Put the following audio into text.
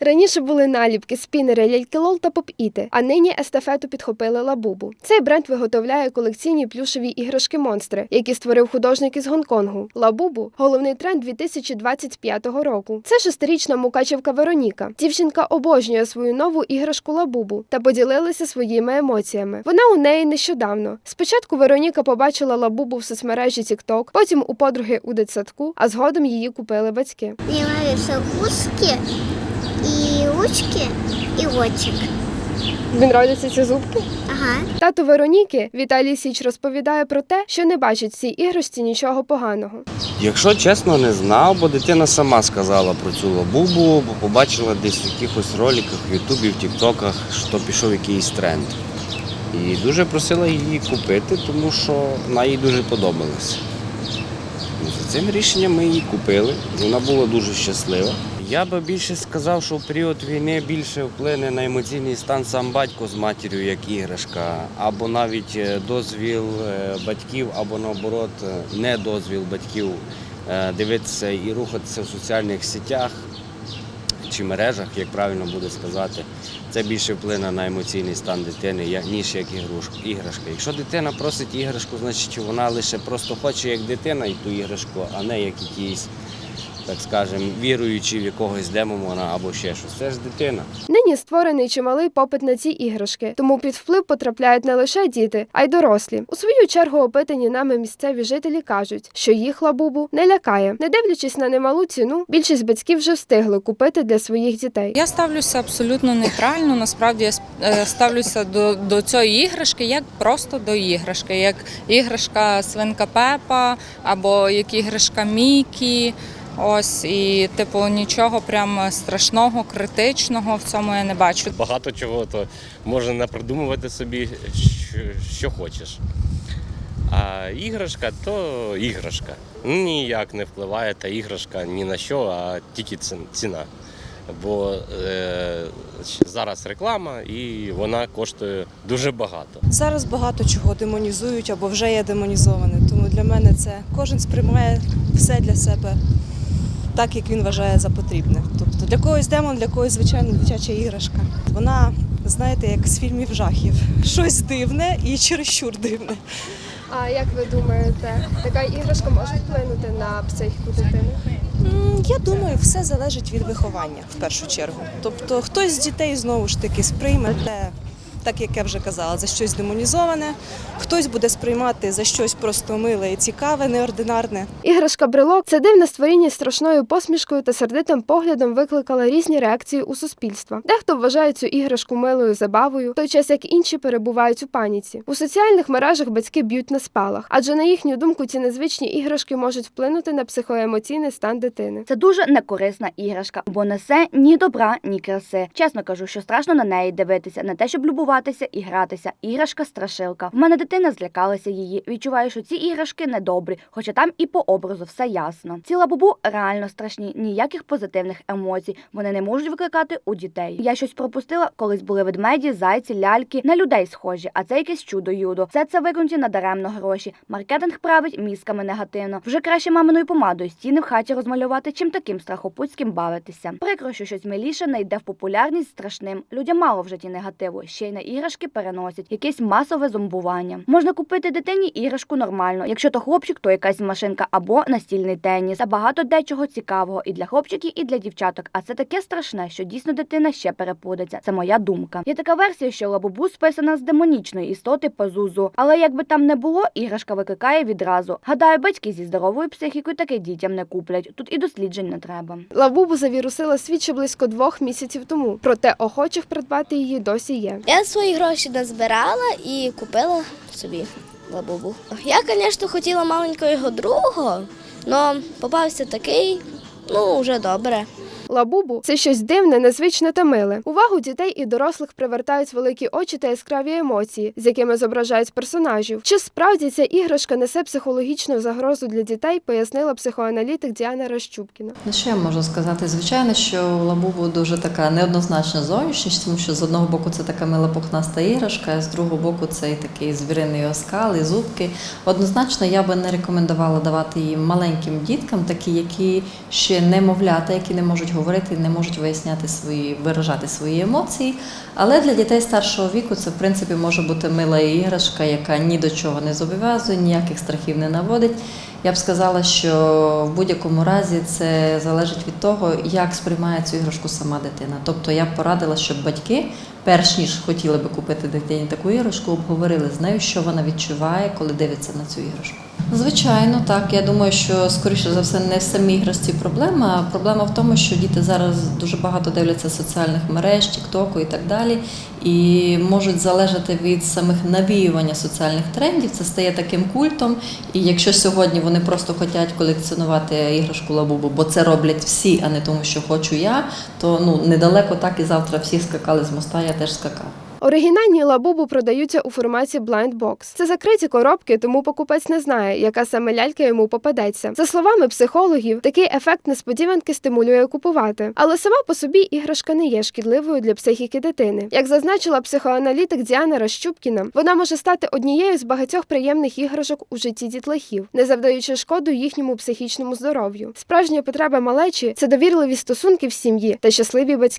Раніше були наліпки, спінери, ляльки-лол та поп-іти, а нині естафету підхопили лабубу. Цей бренд виготовляє колекційні плюшеві іграшки-монстри, які створив художник із Гонконгу. Лабубу головний тренд 2025 року. Це шестирічна мукачівка Вероніка. Дівчинка обожнює свою нову іграшку лабубу та поділилася своїми емоціями. Вона у неї нещодавно. Спочатку Вероніка побачила лабубу в соцмережі TikTok, потім у подруги у дитсадку, а згодом її купили батьки. Мне нравятся и ручки, и ротик. Тобі нравляться ці зубки? Ага. Тато Вероніки Віталій Січ розповідає про те, що не бачить в цій іграшці нічого поганого. Якщо чесно, не знав, бо дитина сама сказала про цю лабубу, бо побачила десь в якихось роликах, в Ютубі, в Тіктоках, що пішов якийсь тренд. І дуже просила її купити, тому що вона їй дуже подобалася. За цим рішенням ми її купили. Вона була дуже щаслива. Я би більше сказав, що в період війни більше вплине на емоційний стан сам батько з матір'ю як іграшка, або навіть е, дозвіл е, батьків, або наоборот е, не дозвіл батьків дивитися і рухатися в соціальних сетях чи мережах, як правильно буде сказати. Це більше вплине на емоційний стан дитини, ніж як іграшка. Якщо дитина просить іграшку, значить вона лише просто хоче як дитина і ту іграшку, а не як якийсь, так скажемо, віруючий в якогось демона або ще щось. Це ж дитина. Нині створений чималий попит на ці іграшки, тому під вплив потрапляють не лише діти, а й дорослі. У свою чергу опитані нами місцеві жителі кажуть, що їх лабубу не лякає. Не дивлячись на немалу ціну, більшість батьків вже встигли купити для своїх дітей. Я ставлюся абсолютно нейтрально. Насправді я е, ставлюся до, до цієї іграшки як просто до іграшки, як іграшка свинка Пепа або як іграшка Мікі. Ось і типу нічого прям страшного, критичного в цьому я не бачу. багато чого, то можна напридумувати собі, що, що хочеш. А іграшка то іграшка. Ніяк не впливає та іграшка ні на що, а тільки ціна. Бо е, зараз реклама і вона коштує дуже багато. Зараз багато чого демонізують або вже є демонізоване. Тому для мене це кожен сприймає все для себе так, як він вважає за потрібне. Тобто для когось демон, для когось звичайно дитяча іграшка. Вона, знаєте, як з фільмів жахів. Щось дивне і чересчур дивне. А як ви думаєте, така іграшка може вплинути на психіку дитини? Я думаю, все залежить від виховання в першу чергу. Тобто хтось з дітей знову ж таки сприйме те, так як я вже казала, за щось демонізоване, хтось буде сприймати за щось просто миле і цікаве, неординарне. Іграшка брелок це дивне створіння з страшною посмішкою та сердитим поглядом викликала різні реакції у суспільства. Дехто вважає цю іграшку милою забавою, в той час як інші перебувають у паніці. У соціальних мережах батьки б'ють на спалах, адже на їхню думку ці незвичні іграшки можуть вплинути на психоемоційний стан дитини. Це дуже некорисна іграшка, бо несе ні добра, ні краси. Чесно кажу, що страшно на неї дивитися, не те, щоб любуватися і гратися. Іграшка страшилка. В мене дитина злякалася її. Відчуваю, що ці іграшки недобрі, хоча там і по образу все ясно. Ці лабубу реально страшні, ніяких позитивних емоцій. Вони не можуть викликати у дітей. Я щось пропустила, колись були ведмеді, зайці, ляльки, на людей схожі, а це якесь чудо юдо. Все це викрунті надаремно гроші. Маркетинг править мізками негативно. Вже краще маминою помадою стіни в хаті розмалювати, чим таким страхопутським бавитися. Прикро, що щось миліше не йде в популярність страшним. Людям мало в житті негативу, ще й на іграшки переносять якесь масове зомбування. Можна купити дитині іграшку нормально. Якщо то хлопчик, то якась машинка або настільний теніс. Та багато дечого цікавого і для хлопчиків, і для дівчаток. А це таке страшне, що дійсно дитина ще перепудеться. Це моя думка. Є така версія, що лабубу списана з демонічної істоти Пазузу. Але якби там не було, іграшка викликає відразу. Гадаю, батьки зі здоровою психікою таке дітям не куплять. Тут і досліджень не треба. Лабубу завірусила світ ще близько двох місяців тому, проте охочих придбати її досі є. Я свої гроші назбирала і купила собі лабубу. Я, звісно, хотіла маленького другого, але попався такий, ну, вже добре. Лабубу це щось дивне, незвичне та миле. Увагу дітей і дорослих привертають великі очі та яскраві емоції, з якими зображають персонажів. Чи справді ця іграшка несе психологічну загрозу для дітей, пояснила психоаналітик Діана Рощупкіна. Ну, що я можу сказати? Звичайно, що лабубу дуже така неоднозначна зовнішність, тому що з одного боку це така мила пухнаста іграшка, а з другого боку це і такий звіриний оскал, і зубки. Однозначно, я би не рекомендувала давати її маленьким діткам, такі, які ще немовлята, які не можуть говорити, не можуть виясняти свої, виражати свої емоції. Але для дітей старшого віку це в принципі може бути мила іграшка, яка ні до чого не зобов'язує, ніяких страхів не наводить. Я б сказала, що в будь-якому разі це залежить від того, як сприймає цю іграшку сама дитина. Тобто я б порадила, щоб батьки, перш ніж хотіли би купити дитині таку іграшку, обговорили з нею, що вона відчуває, коли дивиться на цю іграшку. Звичайно, так. Я думаю, що скоріше за все не в самій іграшці проблема. Проблема в тому, що діти зараз дуже багато дивляться соціальних мереж, тіктоку і так далі, і можуть залежати від самих навіювання соціальних трендів. Це стає таким культом. І якщо сьогодні вони просто хочуть колекціонувати іграшку лабубу, бо це роблять всі, а не тому, що хочу я, то ну недалеко так і завтра всі скакали з моста, я теж скакав. Оригінальні лабубу продаються у форматі box. Це закриті коробки, тому покупець не знає, яка саме лялька йому попадеться. За словами психологів, такий ефект несподіванки стимулює купувати. Але сама по собі іграшка не є шкідливою для психіки дитини. Як зазначила психоаналітик Діана Рощупкіна, вона може стати однією з багатьох приємних іграшок у житті дітлахів, не завдаючи шкоду їхньому психічному здоров'ю. Справжня потреба малечі це довірливі стосунки в сім'ї та щасливі батьки.